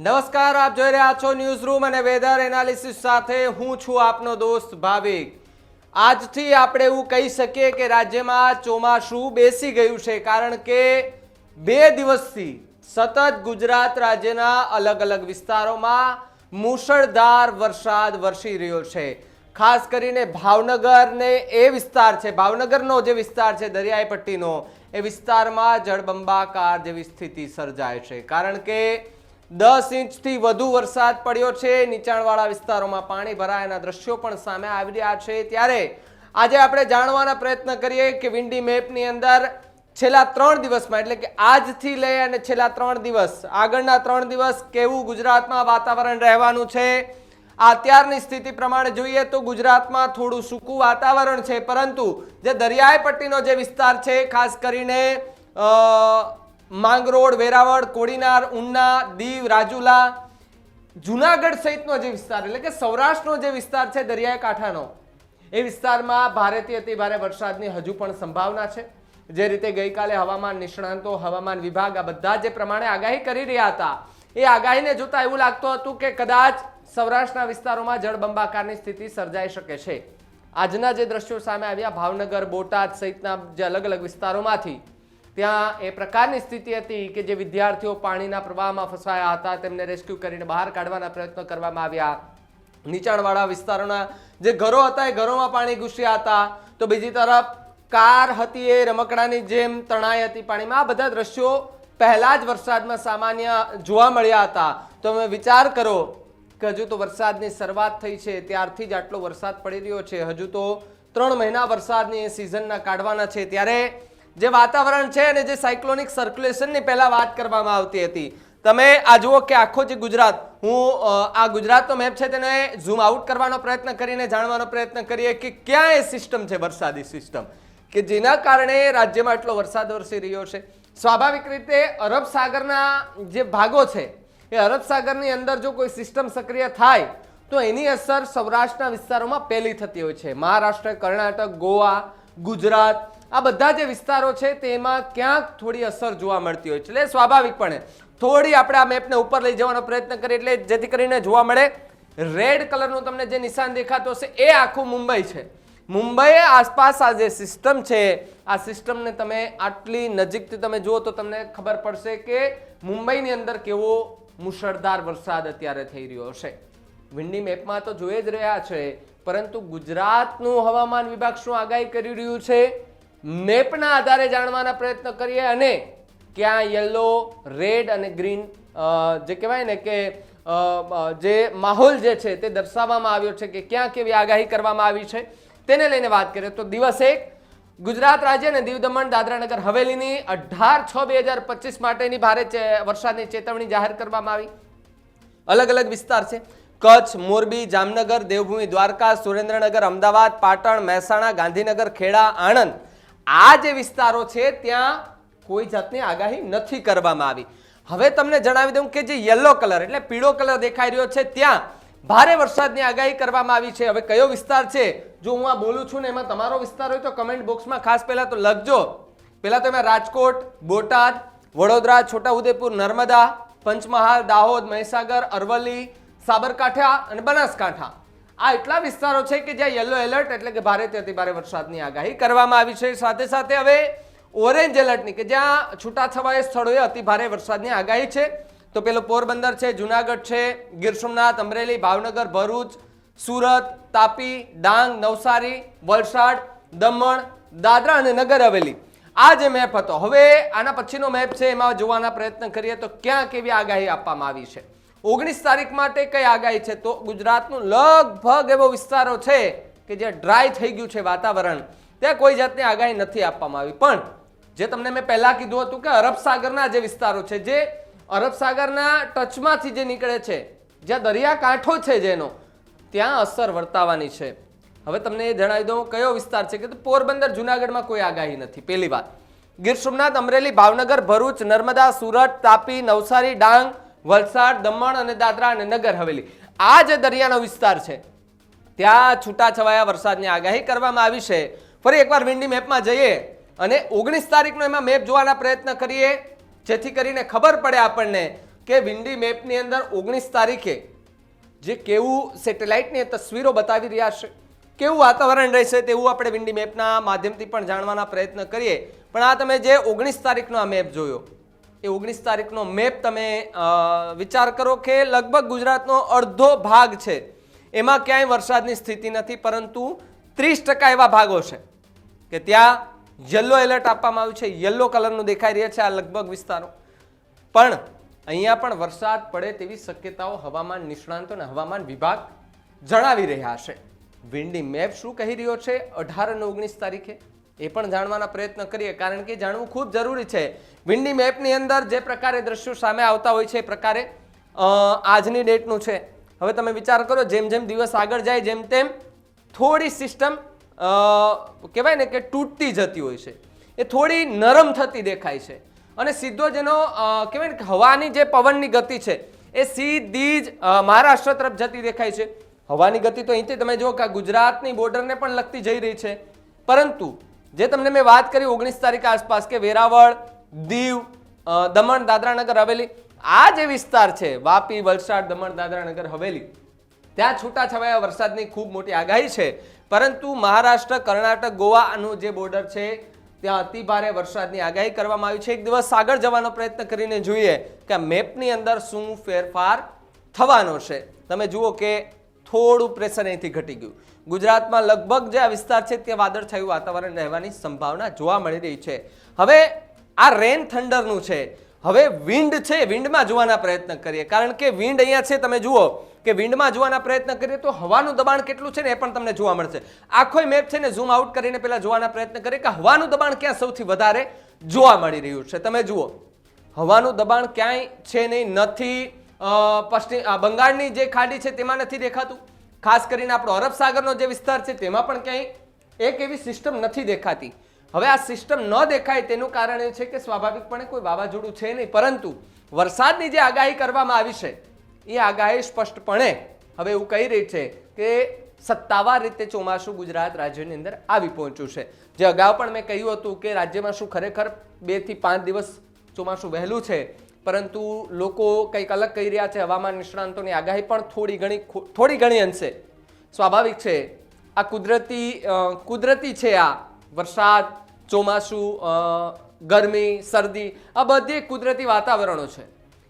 નમસ્કાર, આપ જોઈ રહ્યા છો ન્યૂઝ રૂમ અને વેધર એનાલિસિસ સાથે હું છું આપનો દોસ્ત ભાવિક. આજથી આપણે એવું કહી શકીએ કે રાજ્યમાં ચોમાસું બેસી ગયું છે, કારણ કે બે દિવસથી સતત ગુજરાત રાજ્યના અલગ અલગ વિસ્તારોમાં મુશળધાર વરસાદ વરસી રહ્યો છે. ખાસ કરીને ભાવનગરને એ વિસ્તાર છે, ભાવનગરનો જે વિસ્તાર છે, દરિયાઈ પટ્ટીનો, એ વિસ્તારમાં જળબંબાકાર જેવી સ્થિતિ સર્જાય છે. કારણ કે દસ ઇંચથી વધુ વરસાદ પડ્યો છે. નીચાણવાળા વિસ્તારોમાં પાણી ભરાયાના દ્રશ્યો પણ સામે આવી રહ્યા છે. ત્યારે આજે આપણે જાણવાના પ્રયત્ન કરીએ કે વિન્ડી મેપની અંદર છેલ્લા ત્રણ દિવસમાં, એટલે કે આજથી લઈ અને છેલ્લા ત્રણ દિવસ, આગળના ત્રણ દિવસ કેવું ગુજરાતમાં વાતાવરણ રહેવાનું છે? અત્યારની સ્થિતિ પ્રમાણે જોઈએ તો ગુજરાતમાં થોડું સૂકું વાતાવરણ છે. પરંતુ જે દરિયાઈ પટ્ટીનો જે વિસ્તાર છે, ખાસ કરીને માંગરોળ, વેરાવળ, કોડીનાર, ઉના, દીવ, રાજુલા, જુનાગઢ સહિતનો જે વિસ્તાર, એટલે કે સૌરાષ્ટ્રનો જે વિસ્તાર છે દરિયાઈ કાંઠાનો એ વિસ્તારમાં ભારેથી અતિ ભારે વરસાદની હજુ પણ સંભાવના છે. જે રીતે ગઈકાલે હવામાન નિષ્ણાંતો, હવામાન વિભાગ આ બધા જે પ્રમાણે આગાહી કરી રહ્યા હતા, એ આગાહીને જોતા એવું લાગતું હતું કે કદાચ સૌરાષ્ટ્રના વિસ્તારોમાં જળબંબાકારની સ્થિતિ સર્જાઈ શકે છે. આજના જે દ્રશ્યો સામે આવ્યા, ભાવનગર, બોટાદ સહિતના જે અલગ અલગ વિસ્તારોમાંથી ત્યાં એ પ્રકારની સ્થિતિ હતી કે જે વિદ્યાર્થીઓ પાણીના પ્રવાહમાં ફસાયા હતા, તેમને રેસ્ક્યુ કરીને બહાર કાઢવાના પ્રયત્નો કરવામાં આવ્યા. નીચાણવાળા વિસ્તારોના જે ઘરો હતા, એ ઘરોમાં પાણી ઘૂસ્યા હતા. તો બીજી તરફ કાર હતી એ રમકડાની જેમ તણાઈ હતી પાણીમાં. આ બધા દ્રશ્યો પહેલા જ વરસાદમાં સામાન્ય જોવા મળ્યા હતા. તો તમે વિચાર કરો કે હજુ તો વરસાદની શરૂઆત થઈ છે, ત્યારથી જ આટલો વરસાદ પડી રહ્યો છે. હજુ તો ત્રણ મહિના વરસાદની સિઝનના કાઢવાના છે. ત્યારે જે વાતાવરણ છે અને જે સાયક્લોનિક સર્ક્યુલેશનની પહેલાં વાત કરવામાં આવતી હતી. તમે આ જુઓ કે આખો જે ગુજરાત, હું આ ગુજરાતનો મેપ છે તેને ઝૂમ આઉટ કરવાનો પ્રયત્ન કરીને જાણવાનો પ્રયત્ન કરીએ કે ક્યાં એ સિસ્ટમ છે વરસાદી સિસ્ટમ કે જેના કારણે રાજ્યમાં એટલો વરસાદ વરસી રહ્યો છે. સ્વાભાવિક રીતે અરબ સાગરના જે ભાગો છે, એ અરબ સાગરની અંદર જો કોઈ સિસ્ટમ સક્રિય થાય, તો એની અસર સૌરાષ્ટ્રના વિસ્તારોમાં પહેલી થતી હોય છે. મહારાષ્ટ્ર, કર્ણાટક, ગોવા, ગુજરાત આ બધા જે વિસ્તારો છે, તેમાં ક્યાંક થોડી અસર જોવા મળતી હોય છે. એટલે સ્વાભાવિકપણે થોડી આપણે આ મેપને ઉપર લઈ જવાનો પ્રયત્ન કરીએ એટલે જેથી કરીને જોવા મળે, રેડ કલરનું તમને જે નિશાન દેખાતો હશે, એ આખું મુંબઈ છે. મુંબઈ આસપાસ આ જે સિસ્ટમ છે, આ સિસ્ટમને તમે આટલી નજીકથી તમે જુઓ તો તમને ખબર પડશે કે મુંબઈની અંદર કેવો મુશળધાર વરસાદ અત્યારે થઈ રહ્યો હશે. વિન્ડી મેપમાં તો જોઈ જ રહ્યા છે, પરંતુ ગુજરાતનું હવામાન વિભાગ શું આગાહી કરી રહ્યું છે? મેપના આધારે જાણવાના પ્રયત્ન કરીએ અને ક્યાં યલો, રેડ અને ગ્રીન જે કહેવાય ને કે જે માહોલ જે છે તે દર્શાવવામાં આવ્યો છે કે ક્યાં કેવી આગાહી કરવામાં આવી છે, તેને લઈને વાત કરીએ. તો દિવસ એક, ગુજરાત રાજ્ય અને દીવ દમણ દાદરાનગર હવેલીની અઢાર છ બે હજાર પચીસ માટેની ભારે વરસાદની ચેતવણી જાહેર કરવામાં આવી. અલગ અલગ વિસ્તાર છે. કચ્છ, મોરબી, જામનગર, દેવભૂમિ, દ્વારકા, સુરેન્દ્રનગર, અમદાવાદ, પાટણ, મહેસાણા, ગાંધીનગર, ખેડા, આણંદ. આ જે વિસ્તારો છે, ત્યાં કોઈ જાતની આગાહી નથી કરવામાં આવી. હવે તમને જણાવી દઉં કે જે યલો કલર એટલે પીળો કલર દેખાઈ રહ્યો છે, ત્યાં ભારે વરસાદની આગાહી કરવામાં આવી છે. હવે કયો વિસ્તાર છે, જો હું આ બોલું છું ને એમાં તમારો વિસ્તાર હોય તો કમેન્ટ બોક્સમાં ખાસ પહેલા તો લખજો. પહેલા તો એમાં રાજકોટ, બોટાદ, વડોદરા, છોટાઉદેપુર, નર્મદા, પંચમહાલ, દાહોદ, મહીસાગર, અરવલ્લી, સાબરકાંઠા અને બનાસકાંઠા. આ એટલા વિસ્તારો છે કે જ્યાં યલો એલર્ટ એટલે કે ભારે અતિ ભારે વરસાદની આગાહી કરવામાં આવી છે. સાથે સાથે હવે ઓરેન્જ એલર્ટની કે જ્યાં છૂટાછવાયા સ્થળોએ અતિ ભારે વરસાદની આગાહી છે. તો પેલો પોરબંદર છે, જુનાગઢ છે, ગીર સોમનાથ, અમરેલી, ભાવનગર, ભરૂચ, સુરત, તાપી, ડાંગ, નવસારી, વલસાડ, દમણ, દાદરા અને નગર હવેલી. આ જે મેપ હતો. હવે આના પછીનો મેપ છે, એમાં જોવાના પ્રયત્ન કરીએ તો ક્યાં કેવી આગાહી આપવામાં આવી છે. ઓગણીસ તારીખ માટે કઈ આગાહી છે? તો ગુજરાતનો લગભગ એવો વિસ્તારો છે કે જે ડ્રાય થઈ ગયું છે વાતાવરણ. ત્યાં કોઈ જાતની આગાહી નથી આપવામાં આવી. પણ જે તમને મેં પહેલા કીધું હતું કે અરબ સાગરના જે વિસ્તારો છે, જે અરબ સાગરના ટચમાંથી જે નીકળે છે, જ્યાં દરિયાકાંઠો છે જેનો, ત્યાં અસર વર્તાવાની છે. હવે તમને એ જણાવી દઉં કયો વિસ્તાર છે કે પોરબંદર, જુનાગઢમાં કોઈ આગાહી નથી. પહેલી વાત. ગીર સોમનાથ, અમરેલી, ભાવનગર, ભરૂચ, નર્મદા, સુરત, તાપી, નવસારી, ડાંગ વલસાડ, દમણ અને દાદરા અને નગર હવેલી. આ જે દરિયાનો વિસ્તાર છે, ત્યાં છૂટાછવાયા વરસાદની આગાહી કરવામાં આવી છે. ફરી એકવાર વિન્ડી મેપમાં જઈએ અને ઓગણીસ તારીખનો એમાં મેપ જોવાના પ્રયત્ન કરીએ, જેથી કરીને ખબર પડે આપણને કે વિન્ડી મેપની અંદર ઓગણીસ તારીખે જે કેવું સેટેલાઇટની તસવીરો બતાવી રહ્યા છે. કેવું વાતાવરણ રહેશે તેવું આપણે વિન્ડી મેપના માધ્યમથી પણ જાણવાના પ્રયત્ન કરીએ. પણ આ તમે જે ઓગણીસ તારીખનો આ મેપ જોયો એ ઓગણીસ તારીખનો મેપ તમે વિચાર કરો કે લગભગ ગુજરાતનો અડધો ભાગ છે. એમાં ક્યાંય વરસાદની સ્થિતિ નથી, પરંતુ ત્રીસ ટકા એવા ભાગો છે કે ત્યાં યલો એલર્ટ આપવામાં આવ્યું છે. યલો કલરનું દેખાઈ રહ્યા છે આ લગભગ વિસ્તારો. પણ અહીંયા પણ વરસાદ પડે તેવી શક્યતાઓ હવામાન નિષ્ણાંતો અને હવામાન વિભાગ જણાવી રહ્યા છે. વિન્ડી મેપ શું કહી રહ્યો છે? અઢાર અને ઓગણીસ તારીખે. એ પણ જાણવાના પ્રયત્ન કરીએ. કારણ કે જાણવું ખૂબ જરૂરી છે. વિન્ડી મેપની અંદર જે પ્રકારે દ્રશ્યો સામે આવતા હોય છે, એ પ્રકારે આજની ડેટનું છે. હવે તમે વિચાર કરો, જેમ જેમ દિવસ આગળ જાય, જેમ તેમ થોડી સિસ્ટમ કહેવાય ને કે તૂટતી જતી હોય છે. એ થોડી નરમ થતી દેખાય છે. અને સીધો જેનો કહેવાય ને કે હવાની જે પવનની ગતિ છે, એ સીધી જ મહારાષ્ટ્ર તરફ જતી દેખાય છે. હવાની ગતિ તો અહીંથી તમે જુઓ કે ગુજરાતની બોર્ડરને પણ લગતી જઈ રહી છે. પરંતુ જે તમને મેં વાત કરી ઓગણીસ તારીખ આસપાસ કે વેરાવળ, દીવ દમણ, દાદરાનગર, હવેલી. આ જે વિસ્તાર છે, વાપી, વલસાડ, દમણ, દાદરાનગર, હવેલી, ત્યાં છૂટાછવાયા વરસાદની ખૂબ મોટી આગાહી છે. પરંતુ મહારાષ્ટ્ર, કર્ણાટક, ગોવાનું જે બોર્ડર છે, ત્યાં અતિ ભારે વરસાદની આગાહી કરવામાં આવી છે. એક દિવસ આગળ જવાનો પ્રયત્ન કરીને જોઈએ કે મેપની અંદર શું ફેરફાર થવાનો છે. તમે જુઓ કે થોડું પ્રેશર અહીંથી ઘટી ગયું. ગુજરાતમાં લગભગ જે આ વિસ્તાર છે ત્યાં વાદળછાયું વાતાવરણ રહેવાની સંભાવના જોવા મળી રહી છે. હવે આ રેન થંડરનું છે. હવે વિન્ડ છે વિન્ડમાં જોવાના પ્રયત્ન કરીએ. કારણ કે વિન્ડ અહીંયા છે, તમે જુઓ કે વિન્ડમાં જોવાના પ્રયત્ન કરીએ તો હવાનું દબાણ કેટલું છે ને એ પણ તમને જોવા મળશે. આખો મેપ છે ને ઝૂમ આઉટ કરીને પહેલા જોવાના પ્રયત્ન કરીએ કે હવાનું દબાણ ક્યાં સૌથી વધારે જોવા મળી રહ્યું છે. તમે જુઓ. હવાનું દબાણ ક્યાંય છે નહીં, નથી. પશ્ચિમ બંગાળની જે ખાડી છે તેમાં નથી દેખાતું. ખાસ કરીને આપણો અરબ સાગરનો જે વિસ્તાર છે તેમાં પણ ક્યાંય એક એવી સિસ્ટમ નથી દેખાતી. હવે આ સિસ્ટમ ન દેખાય તેનું કારણ એ છે કે સ્વાભાવિકપણે કોઈ વાવાઝોડું છે નહીં. પરંતુ વરસાદની જે આગાહી કરવામાં આવી છે, એ આગાહી સ્પષ્ટપણે હવે એવું કહી રહી છે કે સત્તાવાર રીતે ચોમાસું ગુજરાત રાજ્યની અંદર આવી પહોંચ્યું છે. જે અગાઉ પણ મેં કહ્યું હતું કે રાજ્યમાં શું ખરેખર બેથી પાંચ દિવસ ચોમાસું વહેલું છે પરંતુ લોકો કંઈક અલગ કહી રહ્યા છે. હવામાન નિષ્ણાંતોની આગાહી પણ થોડી ઘણી થોડી ઘણી અંશે. સ્વાભાવિક છે. આ કુદરતી કુદરતી છે આ વરસાદ, ચોમાસું ગરમી, શરદી, આ બધી કુદરતી વાતાવરણો છે.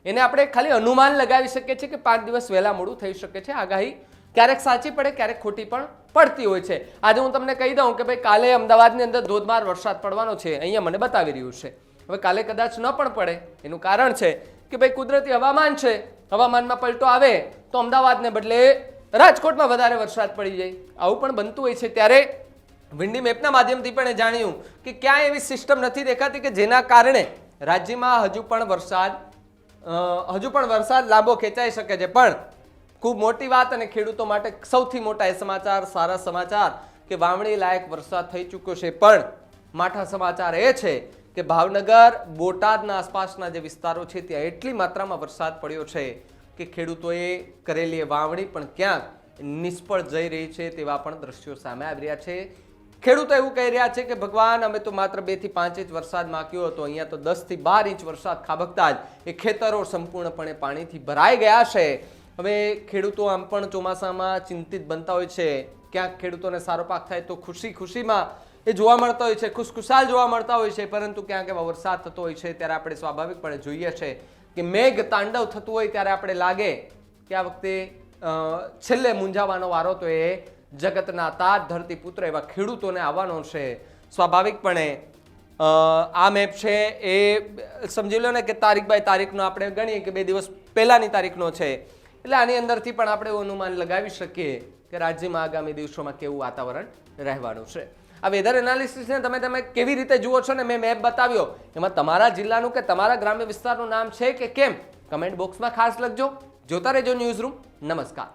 એને આપણે ખાલી અનુમાન લગાવી શકીએ છીએ કે પાંચ દિવસ વહેલા મોડું થઈ શકે છે. આગાહી ક્યારેક સાચી પડે, ક્યારેક ખોટી પણ પડતી હોય છે. આજે હું તમને કહી દઉં કે ભાઈ કાલે અમદાવાદની અંદર ધોધમાર વરસાદ પડવાનો છે. અહીંયા મને બતાવી રહ્યું છે. હવે કાલે કદાચ ન પણ પડે. એનું કારણ છે કે ભાઈ કુદરતી હવામાન છે. હવામાનમાં પલટો આવે તો અમદાવાદને બદલે રાજકોટમાં વધારે વરસાદ પડી જાય. આવું પણ બનતું હોય છે. ત્યારે વિન્ડી મેપના માધ્યમથી પણ જાણ્યું કે ક્યાંય એવી સિસ્ટમ નથી દેખાતી કે જેના કારણે રાજ્યમાં હજુ પણ વરસાદ હજુ પણ વરસાદ લાંબો ખેંચાઈ શકે છે. પણ ખૂબ મોટી વાત અને ખેડૂતો માટે સૌથી મોટા એ સમાચાર, સારા સમાચાર કે વાવણી લાયક વરસાદ થઈ ચૂક્યો છે. પણ માઠા સમાચાર એ છે કે ભાવનગર, બોટાદના આસપાસના જે વિસ્તારો છે, ત્યાં એટલી માત્રામાં વરસાદ પડ્યો છે કે ખેડૂતોએ કરેલી વાવણી પણ ક્યાંક નિષ્ફળ જઈ રહી છે તેવા પણ દ્રશ્યો સામે આવી રહ્યા છે. ખેડૂતો એવું કહી રહ્યા છે કે ભગવાન, અમે તો માત્ર બેથી પાંચ ઇંચ વરસાદ માગ્યો હતો, અહીંયા તો દસથી બાર ઇંચ વરસાદ ખાબકતા જ એ ખેતરો સંપૂર્ણપણે પાણીથી ભરાઈ ગયા છે. હવે ખેડૂતો આમ પણ ચોમાસામાં ચિંતિત બનતા હોય છે. ક્યાંક ખેડૂતોને સારો પાક થાય તો ખુશી ખુશીમાં એ જોવા મળતા હોય છે, ખુશખુશાલ જોવા મળતા હોય છે, પરંતુ ક્યાંક એવા વરસાદ થતો હોય છે, ત્યારે આપણે સ્વાભાવિકપણે જોઈએ છે કે મેઘ તાંડવ થતું હોય ત્યારે આપણે લાગે કે આ વખતે છેલ્લે મૂંઝાવાનો વારો તો એ જગતના તાજ ધરતી પુત્ર એવા ખેડૂતોને આવવાનો છે. સ્વાભાવિકપણે આ મેપ છે એ સમજી લો ને કે તારીખ બાય તારીખનો આપણે ગણીએ કે બે દિવસ પહેલાંની તારીખનો છે. એટલે આની અંદરથી પણ આપણે એવું અનુમાન લગાવી શકીએ કે રાજ્યમાં આગામી દિવસોમાં કેવું વાતાવરણ રહેવાનું છે. આ વેધર એનાલિસિસને તમે તમે કેવી રીતે જુઓ છો ને મેં મેપ બતાવ્યો. એમાં તમારા જિલ્લાનું કે તમારા ગ્રામ્ય વિસ્તારનું નામ છે કે કેમ? કમેન્ટ બોક્સમાં ખાસ લખજો. જોતા રહેજો ન્યૂઝ રૂમ નમસ્કાર.